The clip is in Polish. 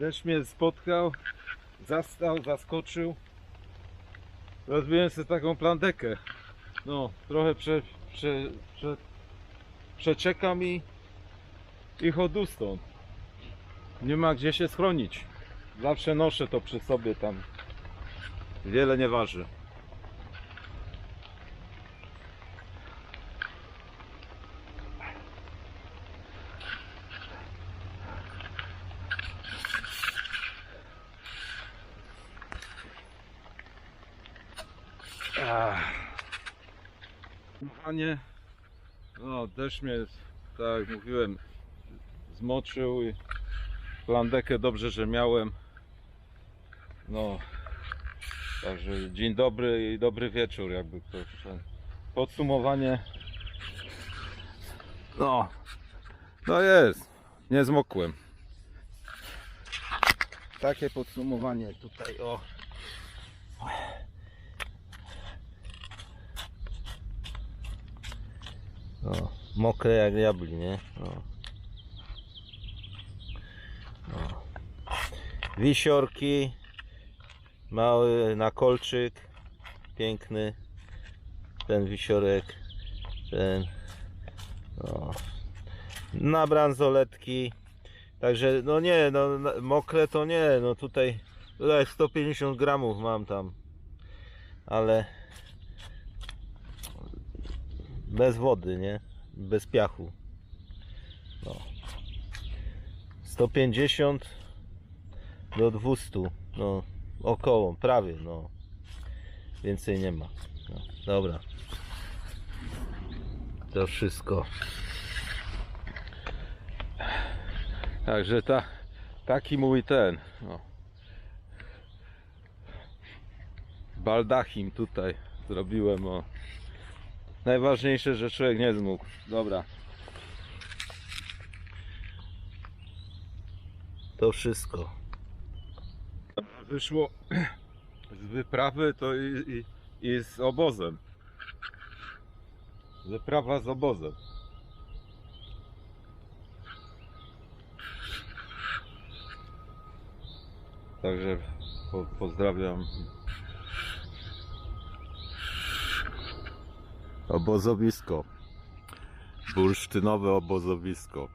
Deszcz mnie spotkał, zastał, zaskoczył. Rozbiłem sobie taką plandekę. No, trochę prze, prze, prze, przeczekam i, i stąd. Nie ma gdzie się schronić. Zawsze noszę to przy sobie tam. Wiele nie waży. Panie, no deszcz mnie, tak jak mówiłem, zmoczył i plandekę dobrze, że miałem. No, także dzień dobry i dobry wieczór, jakby ktoś. Podsumowanie. No, no jest, nie zmokłem. Takie podsumowanie tutaj, o. No, mokre jak diabli, nie? No. No. Wisiorki, mały nakolczyk, piękny, ten wisiorek, ten, no. na bransoletki, także no nie, no mokre to nie, no tutaj, tutaj 150 gramów mam tam, ale bez wody, nie? Bez piachu. No. 150 do 200. No, około, prawie, no. Więcej nie ma. No, dobra. To wszystko. Także ta, taki mój ten. No. Baldachim tutaj zrobiłem. O. Najważniejsze, że człowiek nie zmógł. Dobra. To wszystko. Wyszło z wyprawy to i, i, i z obozem. Wyprawa z obozem. Także po, pozdrawiam. Obozowisko. Bursztynowe obozowisko.